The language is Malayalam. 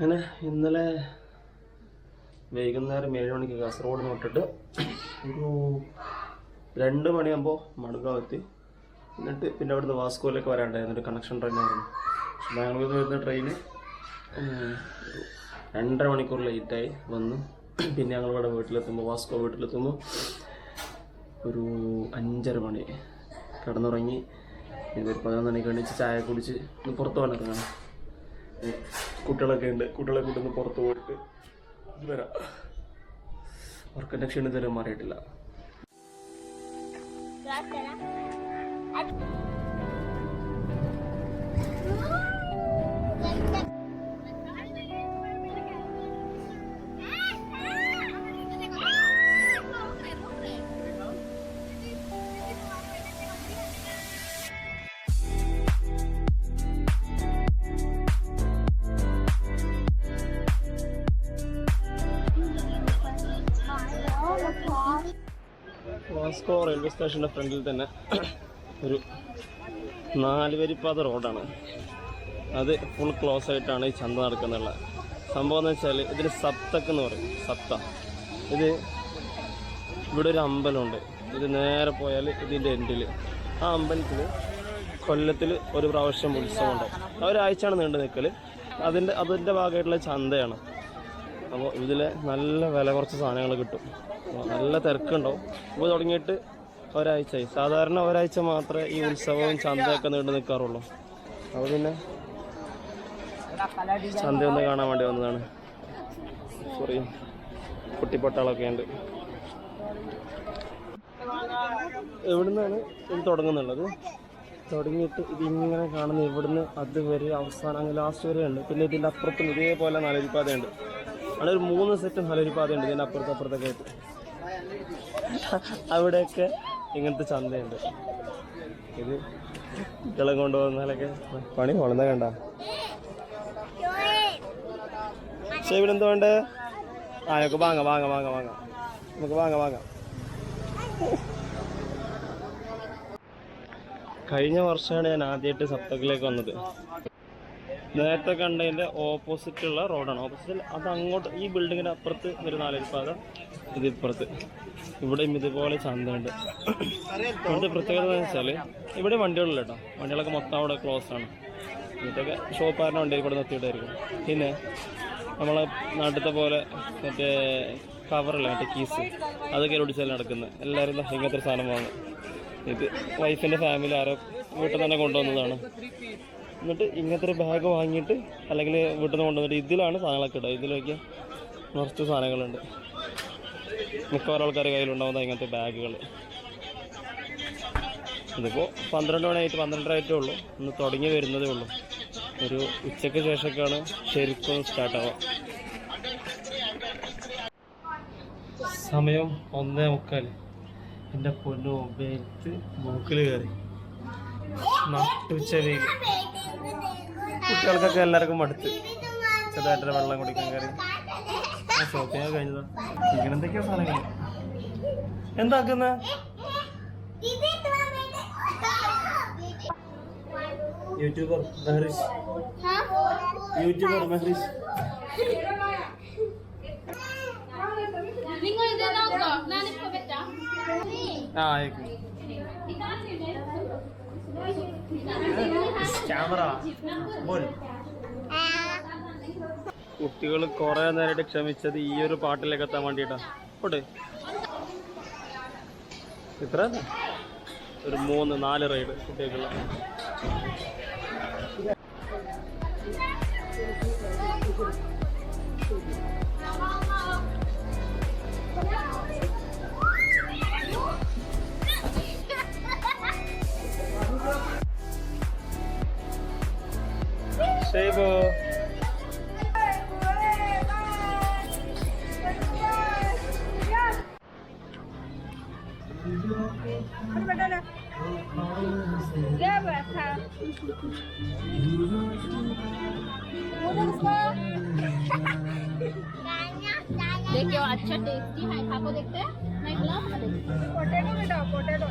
അങ്ങനെ ഇന്നലെ വൈകുന്നേരം ഏഴ് മണിക്ക് കാസർഗോഡ് നോട്ടിട്ട് ഒരു രണ്ട് മണിയാകുമ്പോൾ മടുക്കാവ് എത്തി. എന്നിട്ട് പിന്നെ അവിടുന്ന് വാസ്കോയിലേക്ക് വരാണ്ടായിരുന്നു. ഒരു കണക്ഷൻ ട്രെയിനായിരുന്നു പക്ഷെ ബാംഗ്ലൂരിൽ വരുന്ന ട്രെയിന് രണ്ടര മണിക്കൂർ ലേറ്റായി വന്നു. പിന്നെ ഞങ്ങൾ ഇവിടെ വീട്ടിലെത്തുമ്പോൾ വാസ്കോ വീട്ടിലെത്തുമ്പോൾ ഒരു അഞ്ചര മണി. കിടന്നുറങ്ങി. ഇതൊരു പതിനൊന്ന് മണിക്ക് എണീച്ച് ചായ കുടിച്ച് പുറത്ത് ഏ, കുട്ടികളൊക്കെ ഉണ്ട്. കുട്ടികളെ കൂട്ടൊന്ന് പുറത്ത് പോയിട്ട് വരാം. ഉറക്കന്റെ ക്ഷീണം ഇതുവരെ മാറിയിട്ടില്ല. വാസ്കോ റെയിൽവേ സ്റ്റേഷന്റെ ഫ്രണ്ടിൽ തന്നെ ഒരു നാല് വരിപ്പാത റോഡാണ്. അത് ഫുൾ ക്ലോസ് ആയിട്ടാണ് ഈ ചന്ത നടക്കുന്നുള്ള സംഭവം എന്ന് വെച്ചാൽ ഇതിന് സപ്തക്ക് എന്ന് പറയും. സപ്ത. ഇത് ഇവിടെ ഒരു അമ്പലമുണ്ട്. ഇത് നേരെ പോയാൽ ഇതിന്റെ എൻഡിൽ ആ അമ്പലത്തിൽ കൊല്ലത്തിൽ ഒരു പ്രാവശ്യം ഉത്സവം ഉണ്ടാവും ഒരാഴ്ചയാണ് നീണ്ടു നിൽക്കൽ അതിന്റെ അതിന്റെ ഭാഗമായിട്ടുള്ള ചന്തയാണ്. അപ്പോൾ ഇതിൽ നല്ല വില കുറച്ച് സാധനങ്ങൾ കിട്ടും. നല്ല തിരക്കുണ്ടാവും. ഇപ്പോൾ തുടങ്ങിയിട്ട് ഒരാഴ്ചയായി. സാധാരണ ഒരാഴ്ച മാത്രമേ ഈ ഉത്സവവും ചന്തയൊക്കെ നീണ്ടു നിൽക്കാറുള്ളൂ. അപ്പോൾ പിന്നെ ചന്ത ഒന്ന് കാണാൻ വേണ്ടി വന്നതാണ്. സോറി കുട്ടിപ്പട്ടാളൊക്കെ ഉണ്ട്. എവിടുന്നാണ് ഇത് തുടങ്ങുന്നുള്ളത്? തുടങ്ങിയിട്ട് ഇതിങ്ങനെ കാണുന്ന ഇവിടുന്ന് അതുവരെ അവസാനം അങ്ങ് ലാസ്റ്റ് വരെ ഉണ്ട് പിന്നെ ഇതിന്റെ അപ്പുറത്തും ഇതേപോലെ നലരിപ്പാതയുണ്ട് അവിടെ ഒരു മൂന്ന് സെറ്റ് പാതയുണ്ട്. ഇതിന്റെ അപ്പുറത്ത് അപ്പുറത്തൊക്കെ ആയിട്ട്. അവിടെയൊക്കെ ഇങ്ങനത്തെ ചന്തയുണ്ട്. ഇത് കുട്ടികളെ കൊണ്ടുപോകുന്നാലൊക്കെ പണി വളർന്ന കണ്ട. പക്ഷേ ഇവിടെ എന്തോ വേണ്ടേ? ആ നമുക്ക് വാങ്ങാം വാങ്ങാം വാങ്ങാം വാങ്ങാം. നമുക്ക് വാങ്ങാം വാങ്ങാം. കഴിഞ്ഞ വർഷമാണ് ഞാൻ ആദ്യമായിട്ട് സപ്തക്കിലേക്ക് വന്നത്. നേരത്തെ കണ്ടതിന്റെ ഓപ്പോസിറ്റ് ഉള്ള റോഡാണ് ഓപ്പോസിറ്റ് അത് അങ്ങോട്ട് ഈ ബിൽഡിങ്ങിന്റെ അപ്പുറത്ത് ഒരു നാലരിപ്പാത ഇതിപ്പുറത്ത് ഇവിടെയും ഇതുപോലെ ചന്തയുണ്ട്. ഇവിടുത്തെ പ്രത്യേകത എന്ന് വെച്ചാൽ ഇവിടെ വണ്ടികളില്ല കേട്ടോ. വണ്ടികളൊക്കെ മൊത്തം അവിടെ ക്ലോസ് ആണ്. ഇതൊക്കെ ഷോപ്പാരുടെ വണ്ടി ഇവിടെ നിർത്തിയിട്ടായിരിക്കും. പിന്നെ നമ്മളെ നാട്ടിലത്തെ പോലെ മറ്റേ കവറല്ല മറ്റേ കീസ് അതൊക്കെ ഓടിച്ചാൽ നടക്കുന്നത് എല്ലാവരും ഇങ്ങനത്തെ സാധനം വാങ്ങും ഇത് വൈഫിന്റെ ഫാമിലി ആരോ വീട്ടിൽ തന്നെ കൊണ്ടുവന്നതാണ്. എന്നിട്ട് ഇങ്ങനത്തെ ഒരു ബാഗ് വാങ്ങിയിട്ട് അല്ലെങ്കിൽ വീട്ടിൽ നിന്ന് കൊണ്ടുവന്നിട്ട് ഇതിലാണ് സാധനങ്ങളൊക്കെ ഇടുക. ഇതിലൊക്കെ നിറച്ച് സാധനങ്ങളുണ്ട്. മിക്കവാറും ആൾക്കാരുടെ കയ്യിലുണ്ടാവുന്ന ഇങ്ങനത്തെ ബാഗുകൾ ഇതിപ്പോൾ പന്ത്രണ്ട് മണിയായിട്ട് പന്ത്രണ്ടര ആയിട്ടേ ഉള്ളൂ. ഒന്ന് തുടങ്ങി വരുന്നതേ ഉള്ളൂ. ഒരു ഉച്ചയ്ക്ക് ശേഷമൊക്കെയാണ് ശരിക്കും സ്റ്റാർട്ടാവുക സമയം ഒന്നേ മുക്കാൽ. എന്റെ പൊന്നു വെയിലത്ത് മൂക്കിൽ കയറി. നട്ടുച്ച വെയിൽ കുട്ടികൾക്കൊക്കെ എല്ലാവർക്കും മടുത്ത്. ചെറുതായിട്ട് വെള്ളം കുടിക്കാൻ കയറി. ഷോപ്പിംഗ് ഒക്കെ കഴിഞ്ഞതാ. ഇങ്ങനെ എന്തൊക്കെയാ സാധനങ്ങൾ എന്താക്കുന്ന യൂട്യൂബർ മെഹ്റിഷ്. യൂട്യൂബർ മെഹ്റിഷ്. ആ ആയിക്കോ ക്യാമറ. കുട്ടികൾ കുറെ നേരമായിട്ട് ക്ഷമിച്ചത് ഈ ഒരു പാട്ടിലേക്ക് എത്താൻ വേണ്ടിയിട്ടാണ് പോട്ടെ. ഇത്ര ഒരു മൂന്ന് നാല് റൈഡ് കുട്ടികൾക്കുള്ള ഷേബോ देखियो अच्छा टेस्टी है। खा को देखते हैं? मैं खिलाऊं? ना देखते पोटैटो बेटा पोटैटो